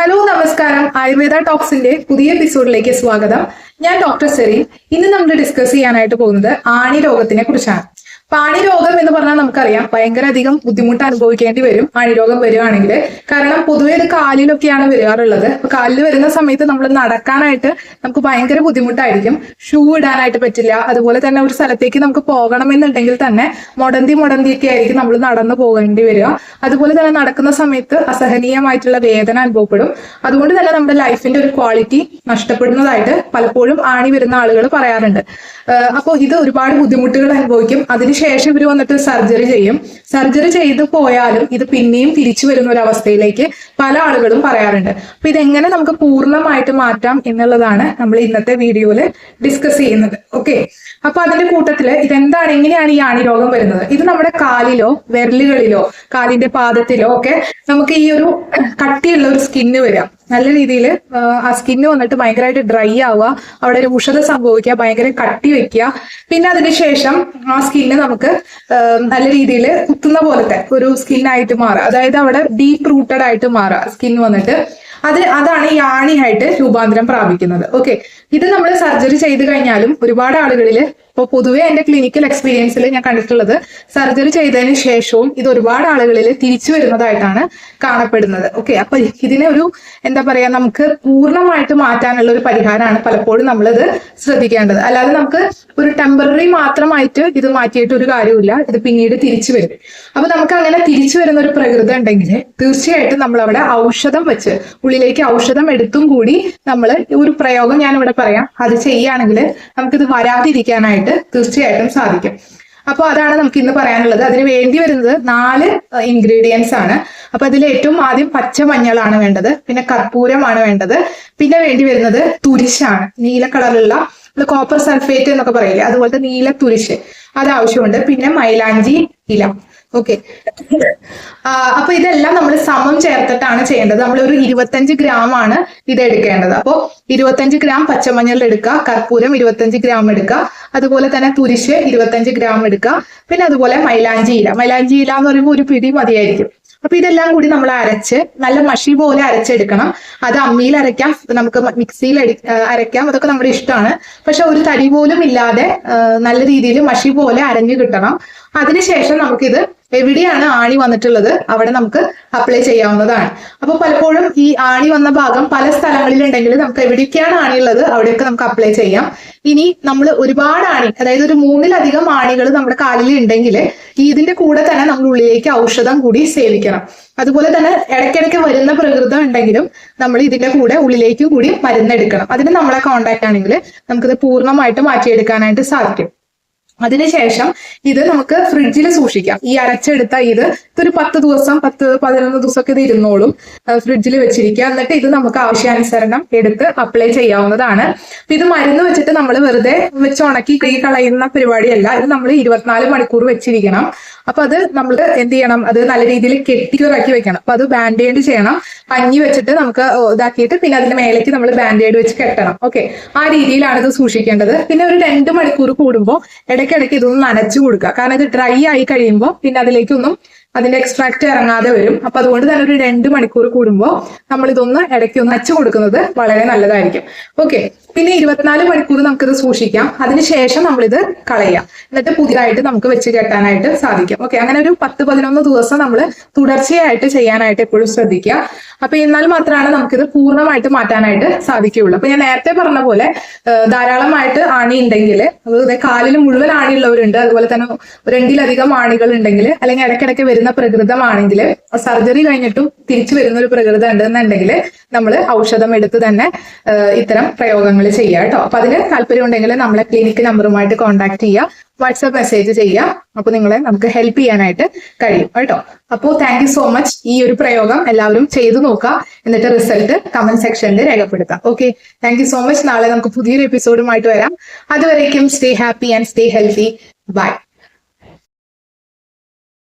Hello നമസ്കാരം. ആയുർവേദ ടോക്സിന്റെ പുതിയ എപ്പിസോഡിലേക്ക് സ്വാഗതം. ഞാൻ ഡോക്ടർ സെറീൻ. ഇന്ന് നമ്മൾ ഡിസ്കസ് ചെയ്യാനായിട്ട് പോകുന്നത് ആണി രോഗത്തിനെ കുറിച്ചാണ്. പാണി രോഗം എന്ന് പറഞ്ഞാൽ നമുക്കറിയാം. ഭയങ്കര അധികം ബുദ്ധിമുട്ട് അനുഭവിക്കേണ്ടി വരും പാണിരോഗം രോഗം വരികയാണെങ്കിൽ. കാരണം പൊതുവെ ഇത് കാലിലൊക്കെയാണ് വരാറുള്ളത്. അപ്പൊ കാലിൽ വരുന്ന സമയത്ത് നമ്മൾ നടക്കാനായിട്ട് നമുക്ക് ഭയങ്കര ബുദ്ധിമുട്ടായിരിക്കും. ഷൂ ഇടാനായിട്ട് പറ്റില്ല. അതുപോലെ തന്നെ ഒരു സ്ഥലത്തേക്ക് നമുക്ക് പോകണമെന്നുണ്ടെങ്കിൽ തന്നെ മുടന്തി മുടന്തിയൊക്കെ ആയിരിക്കും നമ്മൾ നടന്നു പോകേണ്ടി വരിക. അതുപോലെ തന്നെ നടക്കുന്ന സമയത്ത് അസഹനീയമായിട്ടുള്ള വേദന അനുഭവപ്പെടും. അതുകൊണ്ട് തന്നെ നമ്മുടെ ലൈഫിന്റെ ഒരു ക്വാളിറ്റി നഷ്ടപ്പെടുന്നതായിട്ട് പലപ്പോഴും ആണി വരുന്ന ആളുകൾ പറയാറുണ്ട്. അപ്പോൾ ഇത് ഒരുപാട് ബുദ്ധിമുട്ടുകൾ അനുഭവിക്കും. അതിനുശേഷം ഇവർ വന്നിട്ട് സർജറി ചെയ്യും. സർജറി ചെയ്ത് പോയാലും ഇത് പിന്നെയും തിരിച്ചു വരുന്ന ഒരു അവസ്ഥയിലേക്ക് പല ആളുകളും പറയാറുണ്ട്. അപ്പൊ ഇതെങ്ങനെ നമുക്ക് പൂർണമായിട്ട് മാറ്റാം എന്നുള്ളതാണ് നമ്മൾ ഇന്നത്തെ വീഡിയോയിൽ ഡിസ്കസ് ചെയ്യുന്നത്. ഓക്കെ അപ്പൊ അതിന്റെ കൂട്ടത്തിൽ ഇതെന്താണ് എങ്ങനെയാണ് ഈ ആണി രോഗം വരുന്നത്? ഇത് നമ്മുടെ കാലിലോ വിരലുകളിലോ കാലിന്റെ പാദത്തിലോ ഒക്കെ നമുക്ക് ഈ ഒരു കട്ടിയുള്ള ഒരു സ്കിന്ന് വരാം. നല്ല രീതിയിൽ ആ സ്കിന്ന് വന്നിട്ട് ഭയങ്കരമായിട്ട് ഡ്രൈ ആവുക. അവിടെ ഒരു ഉഷത സംഭവിക്കുക ഭയങ്കര കട്ടി വെക്കുക. പിന്നെ അതിനുശേഷം ആ സ്കിന്ന് നമുക്ക് നല്ല രീതിയിൽ കുത്തുന്ന പോലത്തെ ഒരു സ്കിന്നായിട്ട് മാറുക. അതായത് അവിടെ ഡീപ്പ് റൂട്ടഡ് ആയിട്ട് മാറുക സ്കിൻ വന്നിട്ട്. അത് അതാണ് ഈ ആണിയായിട്ട് രൂപാന്തരം പ്രാപിക്കുന്നത്. ഓക്കെ ഇത് നമ്മൾ സർജറി ചെയ്ത് കഴിഞ്ഞാലും ഒരുപാട് ആളുകളിൽ ഇപ്പോൾ പൊതുവേ എന്റെ ക്ലിനിക്കൽ എക്സ്പീരിയൻസിൽ ഞാൻ കണ്ടിട്ടുള്ളത് സർജറി ചെയ്തതിന് ശേഷവും ഇത് ഒരുപാട് ആളുകളിൽ തിരിച്ചു വരുന്നതായിട്ടാണ് കാണപ്പെടുന്നത്. ഓക്കെ അപ്പൊ ഇതിനെ ഒരു എന്താ പറയാ നമുക്ക് പൂർണമായിട്ട് മാറ്റാനുള്ള ഒരു പരിഹാരമാണ് പലപ്പോഴും നമ്മളിത് ശ്രദ്ധിക്കേണ്ടത്. അല്ലാതെ നമുക്ക് ഒരു ടെമ്പററി മാത്രമായിട്ട് ഇത് മാറ്റിയിട്ട് ഒരു കാര്യമില്ല ഇത് പിന്നീട് തിരിച്ചു വരും. അപ്പൊ നമുക്ക് അങ്ങനെ തിരിച്ചു വരുന്ന ഒരു പ്രകൃതി ഉണ്ടെങ്കിൽ തീർച്ചയായിട്ടും നമ്മൾ അവിടെ ഔഷധം വെച്ച് ഉള്ളിലേക്ക് ഔഷധം എടുത്തും കൂടി നമ്മൾ ഒരു പ്രയോഗം ഞാൻ ഇവിടെ പറയാം. അത് ചെയ്യുകയാണെങ്കിൽ നമുക്കിത് വരാതിരിക്കാനായിട്ട് തീർച്ചയായിട്ടും സാധിക്കും. അപ്പോൾ അതാണ് നമുക്ക് ഇന്ന് പറയാനുള്ളത്. അതിന് വേണ്ടി വരുന്നത് നാല് ഇൻഗ്രീഡിയൻസ് ആണ്. അപ്പൊ അതിൽ ഏറ്റവും ആദ്യം പച്ച മഞ്ഞളാണ് വേണ്ടത്. പിന്നെ കർപ്പൂരമാണ് വേണ്ടത്. പിന്നെ വേണ്ടി വരുന്നത് തുരിശാണ്. നീല കളറിലുള്ള കോപ്പർ സൾഫേറ്റ് എന്നൊക്കെ പറയില്ലേ? അതുപോലത്തെ നീല തുരിശ്. അത് ആവശ്യമുണ്ട്. പിന്നെ മൈലാഞ്ചി ഇല. ഓക്കെ അപ്പൊ ഇതെല്ലാം നമ്മൾ സമം ചേർത്തിട്ടാണ് ചെയ്യേണ്ടത്. നമ്മൾ ഒരു ഇരുപത്തഞ്ച് ഗ്രാം ആണ് ഇത് എടുക്കേണ്ടത്. അപ്പോൾ ഇരുപത്തഞ്ച് ഗ്രാം പച്ചമഞ്ഞൾ എടുക്കുക കർപ്പൂരം ഇരുപത്തഞ്ച് ഗ്രാം എടുക്കുക അതുപോലെ തന്നെ തുരിശ് ഇരുപത്തഞ്ച് ഗ്രാം എടുക്കുക പിന്നെ അതുപോലെ മൈലാഞ്ചി ഇല. മൈലാഞ്ചി ഇല എന്ന് പറയുമ്പോൾ ഒരു പിടി മതിയായിരിക്കും. അപ്പൊ ഇതെല്ലാം കൂടി നമ്മൾ അരച്ച് നല്ല മഷി പോലെ അരച്ചെടുക്കണം. അത് അമ്മിയിൽ അരയ്ക്കാം നമുക്ക് മിക്സിയിൽ അരയ്ക്കാം. അതൊക്കെ നമ്മുടെ ഇഷ്ടമാണ്. പക്ഷെ ഒരു തരി പോലും ഇല്ലാതെ നല്ല രീതിയിൽ മഷി പോലെ അരഞ്ഞു കിട്ടണം. അതിനുശേഷം നമുക്കിത് എവിടെയാണ് ആണി വന്നിട്ടുള്ളത്? അവിടെ നമുക്ക് അപ്ലൈ ചെയ്യാവുന്നതാണ്. അപ്പൊ പലപ്പോഴും ഈ ആണി വന്ന ഭാഗം പല സ്ഥലങ്ങളിലുണ്ടെങ്കിൽ നമുക്ക് എവിടെയൊക്കെയാണ് ഉള്ളത് അവിടെയൊക്കെ നമുക്ക് അപ്ലൈ ചെയ്യാം. ഇനി നമ്മൾ ഒരുപാട് ആണി അതായത് ഒരു മൂന്നിലധികം ആണികൾ നമ്മുടെ കാലിൽ ഉണ്ടെങ്കിൽ ഇതിന്റെ കൂടെ തന്നെ നമ്മൾ ഉള്ളിലേക്ക് ഔഷധം കൂടി സേവിക്കണം. അതുപോലെ തന്നെ ഇടയ്ക്കിടയ്ക്ക് വരുന്ന പ്രകൃതം ഉണ്ടെങ്കിലും നമ്മൾ ഇതിന്റെ കൂടെ ഉള്ളിലേക്ക് കൂടി മരുന്നെടുക്കണം. അതിന് നമ്മളെ കോണ്ടാക്ട് ആണെങ്കിൽ നമുക്കിത് പൂർണമായിട്ട് മാറ്റിയെടുക്കാനായിട്ട് സാധിക്കും. അതിനുശേഷം ഇത് നമുക്ക് ഫ്രിഡ്ജിൽ സൂക്ഷിക്കാം. ഈ അരച്ചെടുത്ത ഇത് ഒരു പത്ത് ദിവസം പത്ത് പതിനൊന്ന് ദിവസമൊക്കെ ഇത് ഇരുന്നോളും ഫ്രിഡ്ജിൽ വെച്ചിരിക്കുക. എന്നിട്ട് ഇത് നമുക്ക് ആവശ്യാനുസരണം എടുത്ത് അപ്ലൈ ചെയ്യാവുന്നതാണ്. ഇത് മരുന്ന് വെച്ചിട്ട് നമ്മൾ വെറുതെ വെച്ച് ഉണക്കി കൈ കളയുന്ന പരിപാടിയല്ല. ഇത് നമ്മൾ ഇരുപത്തിനാല് മണിക്കൂർ വെച്ചിരിക്കണം. അപ്പൊ അത് നമ്മൾ എന്ത് ചെയ്യണം? അത് നല്ല രീതിയിൽ കെട്ടിക്കുറാക്കി വെക്കണം. അപ്പൊ അത് ബാൻഡേഡ് ചെയ്യണം. പഞ്ഞി വെച്ചിട്ട് നമുക്ക് ഇതാക്കിയിട്ട് പിന്നെ അതിന്റെ മേലേക്ക് നമ്മൾ ബാൻഡേഡ് വെച്ച് കെട്ടണം. ഓക്കെ ആ രീതിയിലാണ് ഇത് സൂക്ഷിക്കേണ്ടത്. പിന്നെ ഒരു രണ്ട് മണിക്കൂർ കൂടുമ്പോൾ ഇടയ്ക്കിടയ്ക്ക് ഇതൊന്ന് നനച്ചു കൊടുക്കുക. കാരണം ഇത് ഡ്രൈ ആയി കഴിയുമ്പോൾ പിന്നെ അതിലേക്കൊന്നും അതിന്റെ എക്സ്ട്രാക്ട് ഇറങ്ങാതെ വരും. അപ്പൊ അതുകൊണ്ട് തന്നെ ഒരു രണ്ട് മണിക്കൂർ കൂടുമ്പോൾ നമ്മൾ ഇതൊന്ന് ഇടയ്ക്ക് ഒന്ന് അച്ചു കൊടുക്കുന്നത് വളരെ നല്ലതായിരിക്കും. ഓക്കെ പിന്നെ ഇരുപത്തിനാല് മണിക്കൂർ നമുക്കിത് സൂക്ഷിക്കാം. അതിനുശേഷം നമ്മളിത് കളയാം. എന്നിട്ട് പുതിയതായിട്ട് നമുക്ക് വെച്ച് കെട്ടാനായിട്ട് സാധിക്കും. ഓക്കെ അങ്ങനെ ഒരു പത്ത് പതിനൊന്ന് ദിവസം നമ്മൾ തുടർച്ചയായിട്ട് ചെയ്യാനായിട്ട് എപ്പോഴും ശ്രദ്ധിക്കുക. അപ്പൊ എന്നാൽ മാത്രമാണ് നമുക്കിത് പൂർണമായിട്ട് മാറ്റാനായിട്ട് സാധിക്കുകയുള്ളൂ. അപ്പൊ ഞാൻ നേരത്തെ പറഞ്ഞ പോലെ ധാരാളമായിട്ട് ആണി ഉണ്ടെങ്കിൽ അതായത് കാലിൽ മുഴുവൻ ആണിയുള്ളവരുണ്ട് അതുപോലെ തന്നെ രണ്ടിലധികം ആണികൾ ഉണ്ടെങ്കിൽ അല്ലെങ്കിൽ ഇടയ്ക്കിടയ്ക്ക് വരുന്ന പ്രകൃതമാണെങ്കിൽ സർജറി കഴിഞ്ഞിട്ടും തിരിച്ചു വരുന്ന ഒരു പ്രകൃതം ഉണ്ടെന്നുണ്ടെങ്കിൽ നമ്മൾ ഔഷധം എടുത്ത് തന്നെ ഇത്തരം പ്രയോഗങ്ങൾ ചെയ്യുക കേട്ടോ അപ്പൊ അതിന് താല്പര്യം ഉണ്ടെങ്കിൽ നമ്മളെ ക്ലിനിക്ക് നമ്പറുമായിട്ട് കോൺടാക്ട് ചെയ്യുക വാട്സാപ്പ് മെസ്സേജ് ചെയ്യാം. അപ്പൊ നിങ്ങളെ നമുക്ക് ഹെൽപ്പ് ചെയ്യാനായിട്ട് കഴിയും കേട്ടോ. അപ്പോൾ താങ്ക് സോ മച്ച് ഈ ഒരു പ്രയോഗം എല്ലാവരും ചെയ്തു നോക്കുക എന്നിട്ട് റിസൾട്ട് കമന്റ് സെക്ഷനിൽ രേഖപ്പെടുത്താം. ഓക്കെ താങ്ക് സോ മച്ച് നാളെ നമുക്ക് പുതിയൊരു എപ്പിസോഡുമായിട്ട് വരാം. അതുവരേക്കും stay happy and stay healthy bye